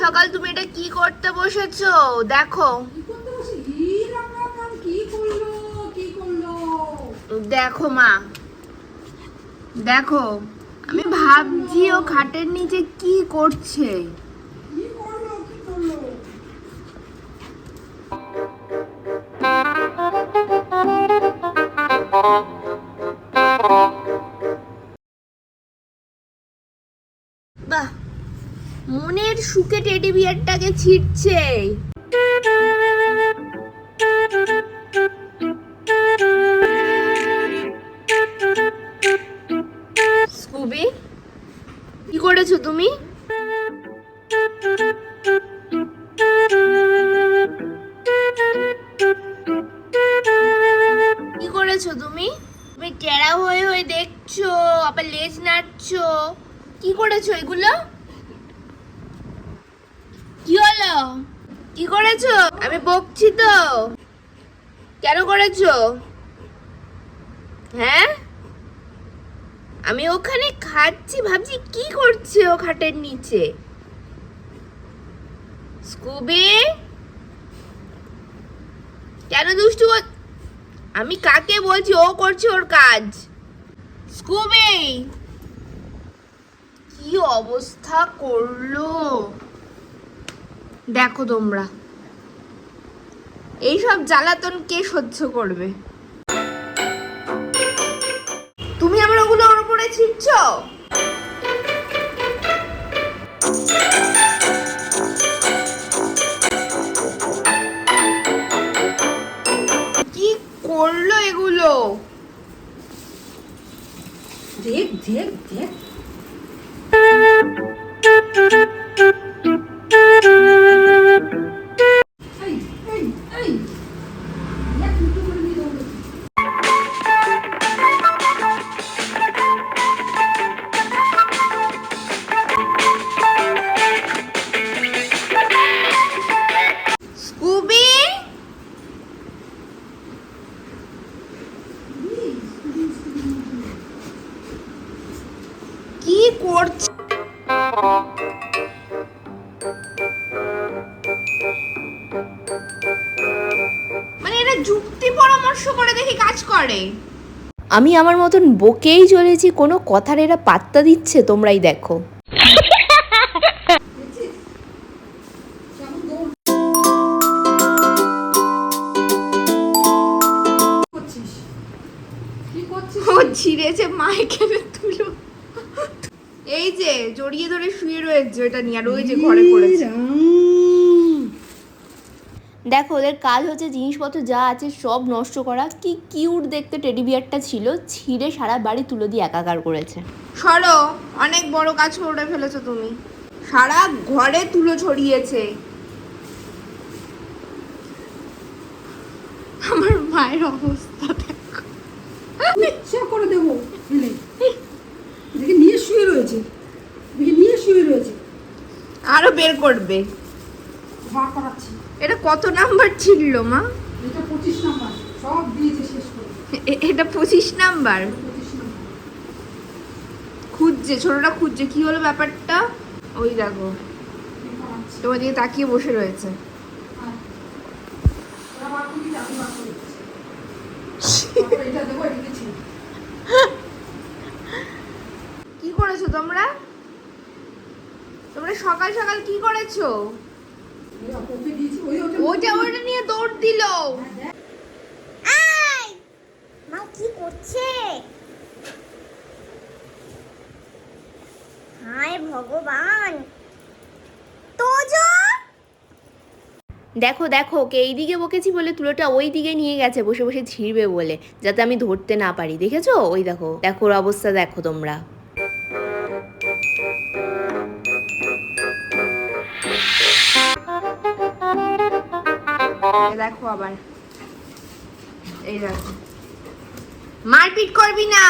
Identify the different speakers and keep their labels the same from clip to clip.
Speaker 1: সকাল তুমি এটা কি করতে বসেছো? দেখো। দেখো মা। দেখো, আমি ভাবছি ও খাটের নিচে কি করছে। মনের সুখে টেডি বিয়ারটাকে ছিটছে স্কুবি, কি করেছ তুমি? কি করেছ তুমি? তুমি টেরা হয়ে হয়ে দেখছ, আবার লেজ নাড়ছো। কি করেছ এগুলো কি হলো কি করেছ বকছি তো। কেন করেছ? হ্যাঁ? আমি ওখানে খাচ্ছি, ভাবছি কি করছে ও খাটের নিচে? স্কুবি? কেন দুষ্টু আমি কাকে বলছি? ও করছে ওর কাজ। স্কুবি? কি অবস্থা করল? দেখো তোমরা। এইসব জ্বালাতন কে সহ্য করবে? তুমি আমার ওগুলো ওর উপরে ছিটছ? কি করল এগুলো?
Speaker 2: দেখ দেখ দেখ।
Speaker 3: আমি আমার মতন বকেই চলেছি, কোনো কথার এরা পাত্তা দিচ্ছে, তোমরাই দেখো।
Speaker 1: ছিঁড়েছে মাইকেলে তুলো। এই যে, জড়িয়ে ধরে শুয়ে রয়েছে এটা নিয়ে, আর ওই যে ঘরে পড়েছে।
Speaker 3: দেখো ওদের কাজ হচ্ছে জিনিসপত্র যা আছে সব নষ্ট করা। কি কিউট দেখতে টেডি বিয়ারটা ছিল ছিঁড়ে সারা বাড়ি তুলে দিয়ে একাকার করেছে।
Speaker 1: সরো অনেক বড় কাজ করে ফেলেছো তুমি। সারা ঘরে তুলো ছড়িয়েছে। আমার মায়ের অবস্থা দেখো।
Speaker 2: ইচ্ছা করে দেবো দেখে নিয়ে শুয়ে রয়েছে দেখে নিয়ে শুয়ে রয়েছে।
Speaker 1: আরও বের করবে।
Speaker 2: করাচ্ছি।
Speaker 1: এটা কত নাম্বার ছিল মা?
Speaker 2: এটা পঁচিশ নাম্বার সব দিয়েছে শেষ করে।
Speaker 1: এটা পঁচিশ নাম্বার? খুঁজছে ছোটটা খুঁজছে কি হলো ব্যাপারটা? ওই দেখো তোমার দিকে তাকিয়ে বসে রয়েছে।
Speaker 2: ছিল।
Speaker 1: কি করেছ তোমরা? তোমরা সকাল সকাল কি করেছ?
Speaker 2: ওটা
Speaker 1: ওইটা নিয়ে দৌড় দিল।
Speaker 4: মা কি করছে? হায় ভগবান! তোজো!
Speaker 3: দেখো দেখো ওকে এই দিকে বকেছি বলে তুলোটা ওই দিকে নিয়ে গেছে বসে বসে ছিঁড়বে বলে যাতে আমি ধরতে না পারি দেখেছ? ওই দেখো দেখো ওর অবস্থা দেখো তোমরা।
Speaker 1: দেখো আবার। এই দেখো। মারপিট করবি না।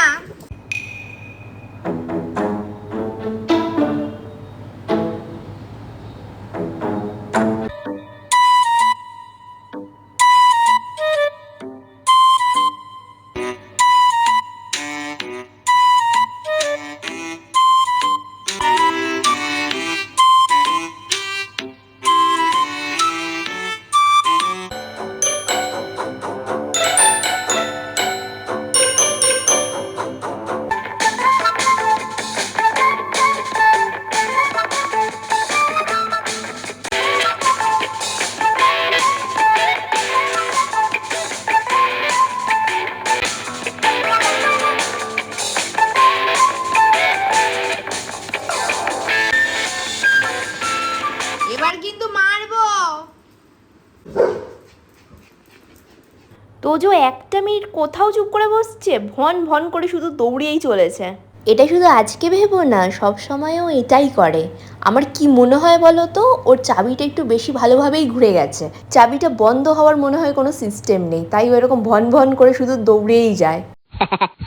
Speaker 1: কোথাও চুপ করে বসছে? ভন ভন করে শুধু দৌড়িয়েই চলেছে। এটা শুধু আজকে ভেবো না সব সময়ও এটাই করে। আমার কি মনে হয় বলো তো? ওর চাবিটা একটু বেশি ভালোভাবেই ঘুরে গেছে। চাবিটা বন্ধ হওয়ার মনে হয় কোনো সিস্টেম নেই। তাই ও এরকম ভন ভন করে শুধু দৌড়েই যায়।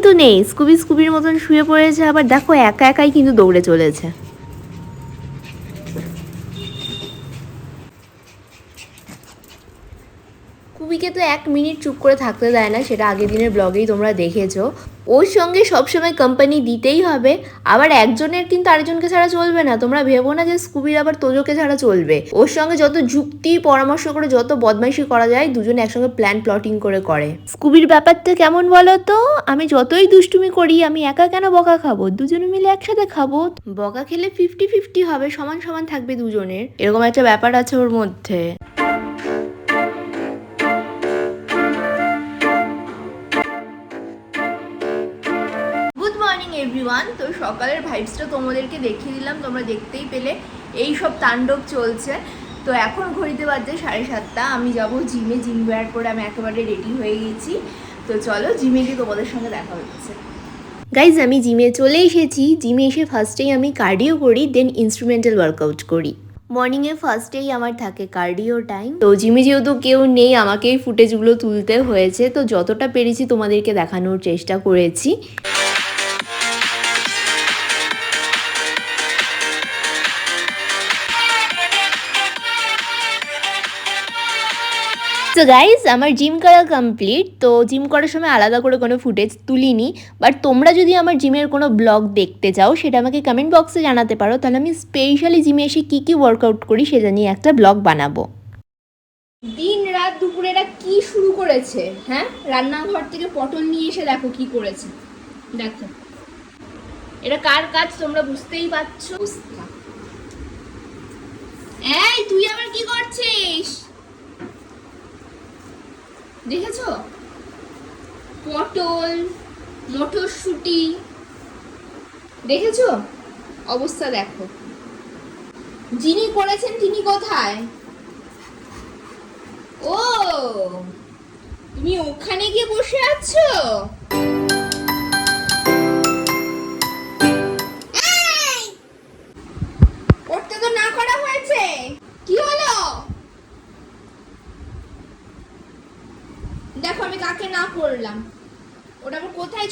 Speaker 1: কিন্তু নেই। স্কুবি স্কুবির মতন শুয়ে পড়েছে, আবার দেখো একা একাই কিন্তু দৌড়ে চলেছে। কুবিকে তো এক মিনিট চুপ করে থাকতে দেয় না, সেটা আগের দিনের ব্লগেই তোমরা দেখেছ। ওর সঙ্গে সবসময় কোম্পানি দিতেই হবে। আবার একজনের কিন্তু আরেকজনকে ছাড়া চলবে না। তোমরা ভেবো না যে স্কুবির আবার তোজোকে ছাড়া চলবে। ওর সঙ্গে যত যুক্তি, পরামর্শ করে, যত বদমাইশি করা যায়, দুজনে একসঙ্গে প্ল্যান প্লটিং করে করে। স্কুবির ব্যাপারটা কেমন বলো তো আমি যতই দুষ্টুমি করি, আমি একা কেন বকা খাব? দুজনে মিলে একসাথে খাব। বকা খেলে ফিফটি ফিফটি হবে, সমান সমান থাকবে দুজনের। এরকম একটা ব্যাপার আছে ওর মধ্যে। এভরিওয়ান তো সকালের ভাইবসটা তোমাদেরকে দেখিয়ে দিলাম, তোমরা দেখতেই পেলে। এই সব তাণ্ডব চলছে। তো এখন ঘড়িতে বাজছে সাড়ে সাতটা। আমি যাব জিমে জিম ওয়্যার করে আমি একেবারে রেডি হয়ে গেছি। তো চলো জিমে গিয়ে তোমাদের সঙ্গে দেখা হচ্ছে। গাইজ আমি জিমে চলে এসেছি। জিমে এসে ফার্স্টেই আমি কার্ডিও করি দেন ইনস্ট্রুমেন্টাল ওয়ার্কআউট করি। মর্নিংয়ে ফার্স্টেই আমার থাকে কার্ডিও টাইম তো জিমে যেহেতু কেউ নেই, আমাকেই ফুটেজগুলো তুলতে হয়েছে। তো যতটা পেরেছি তোমাদেরকে দেখানোর চেষ্টা করেছি। তো গাইজ আমার জিম করা কমপ্লিট তো জিম করার সময় আলাদা করে কোনো ফুটেজ তুলিনি বাট তোমরা যদি আমার জিমের কোনো ব্লগ দেখতে চাও, সেটা আমাকে কমেন্ট বক্সে জানাতে পারো, তাহলে আমি স্পেশালি জিমে এসে কী কী ওয়ার্কআউট করি সেটা নিয়ে একটা ব্লগ বানাবো। দিন রাত দুপুরে এরা কি শুরু করেছে হ্যাঁ? রান্নাঘর থেকে পটল নিয়ে এসে দেখো কি করেছে। দেখো। এটা কার কাজ তোমরা বুঝতেই পারছ? এই, তুই আবার কি করছিস? দেখেছ? পটল, মটরশুঁটি। দেখেছ? অবস্থা দেখো। যিনি করেছেন তিনি কোথায়? ও! তুমি ওখানে গিয়ে বসে আছো?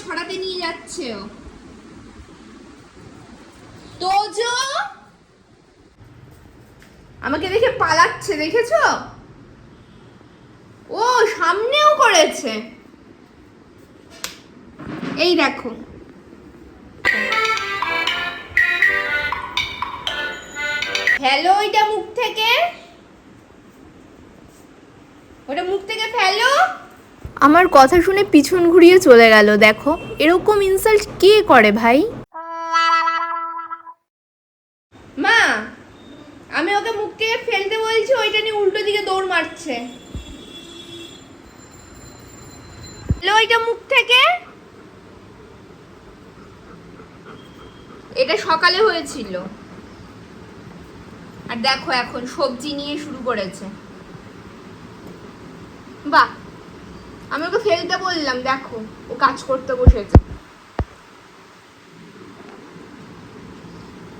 Speaker 1: ছড়াতে নিয়ে যাচ্ছে ও তোজো! আমাকে দেখে পালাচ্ছে, দেখেছ? ও, সামনেও করেছে। এই দেখো। ফেলো এটা মুখ থেকে। ওটা মুখ থেকে ফেলো। আমার কথা শুনে পিছন ঘুরিয়ে চলে গেল, দেখো। এরকম ইনসাল্ট কে করে ভাই? মা, আমি ওকে মুখ থেকে ফেলতে বলছি, ওইটা নিয়ে উল্টো দিকে দৌড় মারছে। ওইটা মুখ থেকে? এটা সকালে হয়েছিল। আর দেখো এখন সবজি নিয়ে শুরু করেছে। বাহ আমি ওকে ফেলতে বললাম দেখো ও কাজ করতে বসেছে।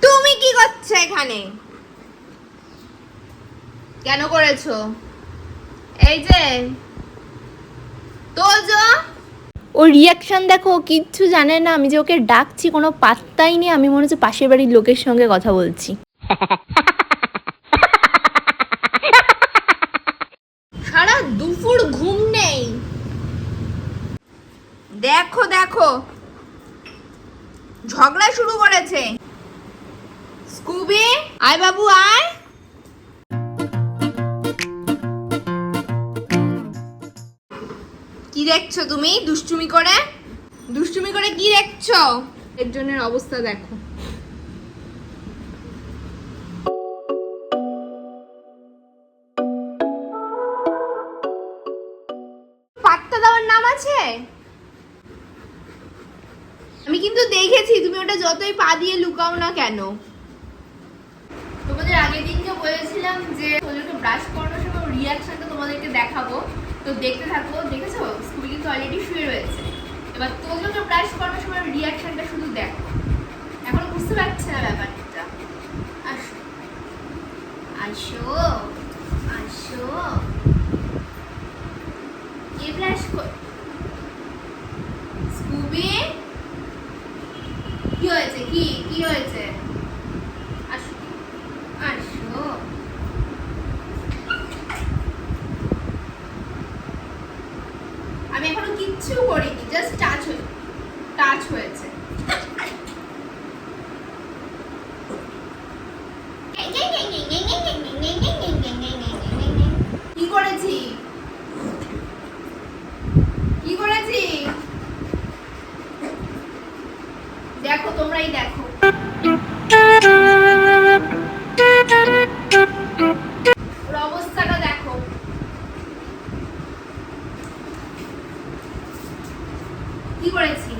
Speaker 1: তুমি কি করছ এখানে? কেন করেছ? এই যে তোজো। ও রিয়াকশন দেখো ও কিচ্ছু জানে না আমি যে ওকে ডাকছি কোনো পাত্তাই নেই আমি মনে হচ্ছে পাশের বাড়ির লোকের সঙ্গে কথা বলছি। সারা দুপুর ঘুম নেই। দেখো দেখো। ঝগড়া শুরু করেছে। স্কুবি, আয় বাবু, আয়। কি দেখছ তুমি? দুষ্টুমি করে? দুষ্টুমি করে কি দেখছ? একজনের অবস্থা দেখো। পাত্তা দেওয়ার নাম আছে? কিন্তু দেখেছি, তুমি ওটা যতই পা দিয়ে লুকাও না কেন? তোমাদের আগের দিনকে বলেছিলাম যে তোদেরকে ব্রাশ করানোর সময় রিয়াকশনটা তোমাদেরকে দেখাবো। তো দেখতে থাকো, দেখেছ? স্কুল কিন্তু অলরেডি শুয়ে রয়েছে। এবার তোদেরকে ব্রাশ করানোর সময় রিয়াকশনটা শুধু দেখো। এখনও বুঝতে পারছে না ব্যাপারটা। আসো। আসো আসো। কে ব্রাশ কর স্কুবি? হয়েছে? কি? কি হয়েছে? আমি এখনও কিচ্ছু করিনি জাস্ট টাচ হয়ে টাচ হয়েছে। কি করেছি? কি করেছি? দেখো তোমরাই দেখো ওর অবস্থাটা দেখো কি করেছি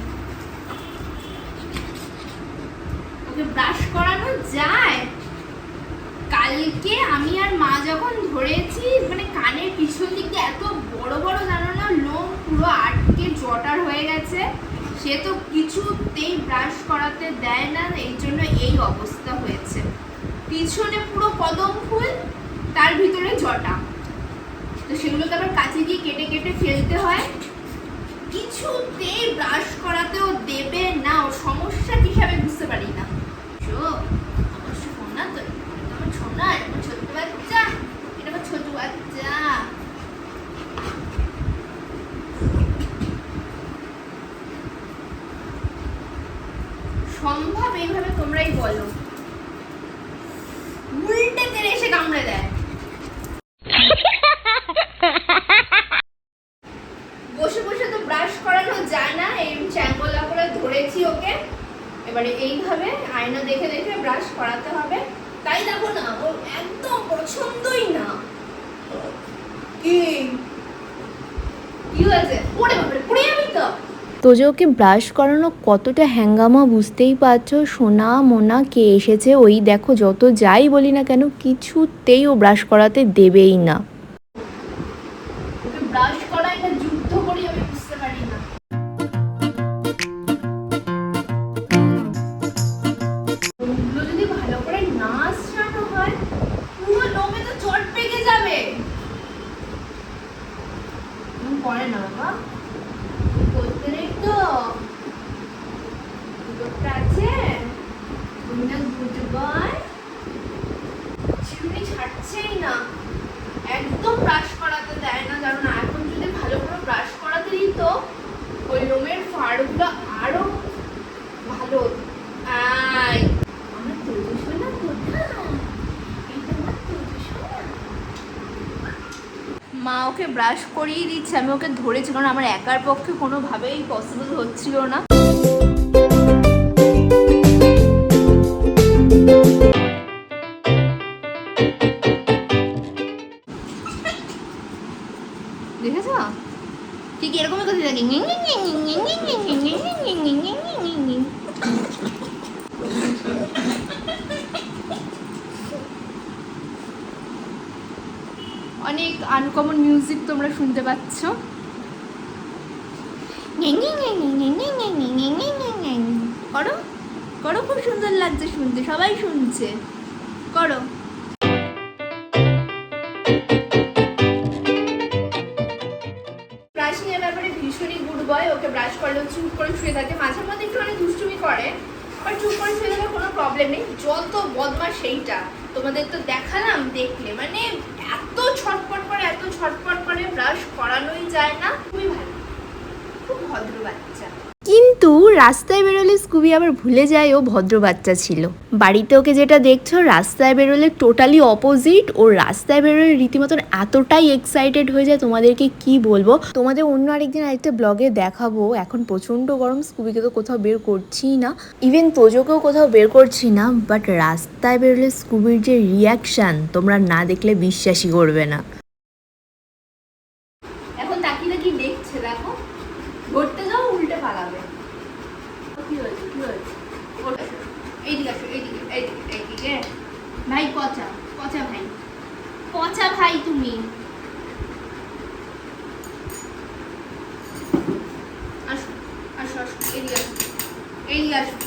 Speaker 1: ওকে ব্রাশ করানো যায় কালকে আমি আর মা যখন ধরেছি মানে কানের পিছন দিক দিয়ে এত বড় বড় জানো না লোম পুরো আটকে জটার হয়ে গেছে সে তো কিছুতেই ব্রাশ করাতে দেয় না এই জন্য এই অবস্থা হয়েছে? পিছনে পুরো কদম ফুল, তার ভিতরে জটা। তো সেগুলোকে আবার কাছে গিয়ে কেটে কেটে ফেলতে হয়। কিছুতেই ব্রাশ করাতেও দেবে না। ও সমস্যা হিসাবে বুঝতে পারি না। আমার সোনা তো আমার সোনা এটা আমার ছোট বাচ্চা। এটা আমার ছোট বাচ্চা। সম্ভব এইভাবে তোমরাই বলো। উল্টে পেরে এসে কামড়ে দেয়। বসে বসে তো ব্রাশ করানো যায় না, এই চ্যাঙ্গলা করে ধরেছি ওকে। এবারে এইভাবে আয়না দেখে দেখে ব্রাশ করাতে হবে তাই দেখো না ও একদম পছন্দই না কি কি হয়েছে ওরে বাবারে পড়ে যাবি তো
Speaker 5: তোজোকে ব্রাশ করানো কতটা হ্যাঙ্গামা বুঝতেই পারছ? সোনা মোনা কে এসেছে? ওই দেখো যত যাই বলি না কেন, কিছুতেই ও ব্রাশ করাতে দেবেই না।
Speaker 1: মা ওকে ব্রাশ করিয়ে দিচ্ছে, আমি ওকে ধরেছি, কারণ আমার একার পক্ষে কোনোভাবেই পসিবল হচ্ছিল না। মিউজিক তোমরা শুনতে পাচ্ছ করো করো খুব সুন্দর লাগছে শুনতে সবাই শুনছে করো ব্রাশিং ব্যাপারে ভীষণই গুড বয় ওকে ব্রাশ করলেও চুপ করে শুয়ে থাকে মাঝে মধ্যে একটুখানি দুষ্টুমি করে আর চুপ করে শুয়ে থাকলে কোনো প্রবলেম নেই যত বদমা সেইটা তোমাদের তো দেখালাম দেখলে মানে এত ছটপট করে, এত ছটপট করে ব্রাশ করানোই যায় না। খুবই ভালো। খুব ভদ্র বাচ্চা।
Speaker 5: কিন্তু রাস্তায় বেরোলে স্কুবি আবার ভুলে যায় ও ভদ্র বাচ্চা ছিল। বাড়িতে ওকে যেটা দেখছ, রাস্তায় বেরোলে টোটালি অপোজিট ও রাস্তায় বেরোলে রীতিমতন এতটাই এক্সাইটেড হয়ে যায়, তোমাদেরকে কি বলব? তোমাদের অন্য আরেকদিন আরেকটা ব্লগে দেখাবো। এখন প্রচণ্ড গরম, স্কুবিকে তো কোথাও বের করছিই না। ইভেন তোজোকেও কোথাও বের করছি না বাট রাস্তায় বেরোলে স্কুবির যে রিয়াকশান তোমরা না দেখলে বিশ্বাসই করবে না।
Speaker 1: পচা পচা ভাই। পচা ভাই তুমি। আসো আসো আসো এদিকে আসো। এদিকে আসো।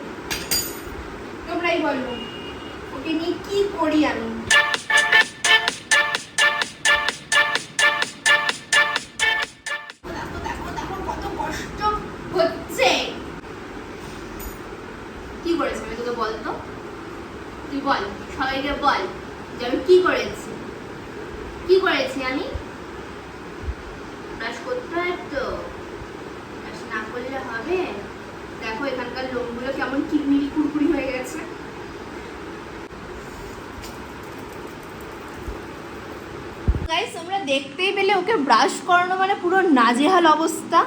Speaker 1: তোমরাই বলো ওকে নিয়ে কি করি আমি? কি করেছি আমি তোকে বলতো? তুই বল, সবাইকে বল যে আমি কি করেছি কি করেছি আমি ব্রাশ করতে হয় তো ব্রাশ না করলে হবে দেখো এখানকার লোমগুলো কেমন কিরমিরি কুরকুরি হয়ে গেছে গাইস তোমরা দেখতেই পেলে ওকে ব্রাশ করানো মানে পুরো নাজেহাল অবস্থা।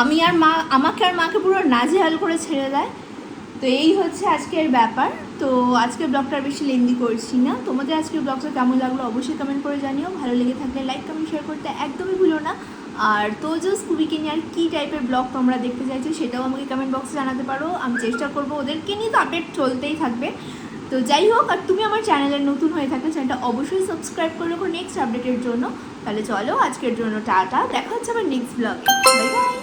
Speaker 1: আমি আর মা, আমাকে আর মাকে পুরো নাজেহাল করে ছেড়ে দেয়। তো এই হচ্ছে আজকের ব্যাপার। তো আজকের ব্লগটা বেশি লেন্দি করছি না। তোমাদের আজকের ব্লগটা কেমন লাগল অবশ্যই কমেন্ট করে জানিও। ভালো লেগে থাকলে লাইক কমেন্ট শেয়ার করতে একদমই ভুলো না। আর তো যে স্কুবিকে নিয়ে আর কী টাইপের ব্লগ তোমরা দেখতে চাইছো সেটাও আমাকে কমেন্ট বক্সে জানাতে পারো। আমি চেষ্টা করব ওদেরকে নিয়ে তো আপডেট চলতেই থাকবে। তো যাই হোক, আর তুমি আমার চ্যানেলে নতুন হয়ে থাকলে চ্যানেলটা অবশ্যই সাবস্ক্রাইব করে রাখো নেক্সট আপডেটের জন্য। তাহলে চলো আজকের জন্য টাটা, দেখা হচ্ছে আবার নেক্সট ব্লগে বাই বাই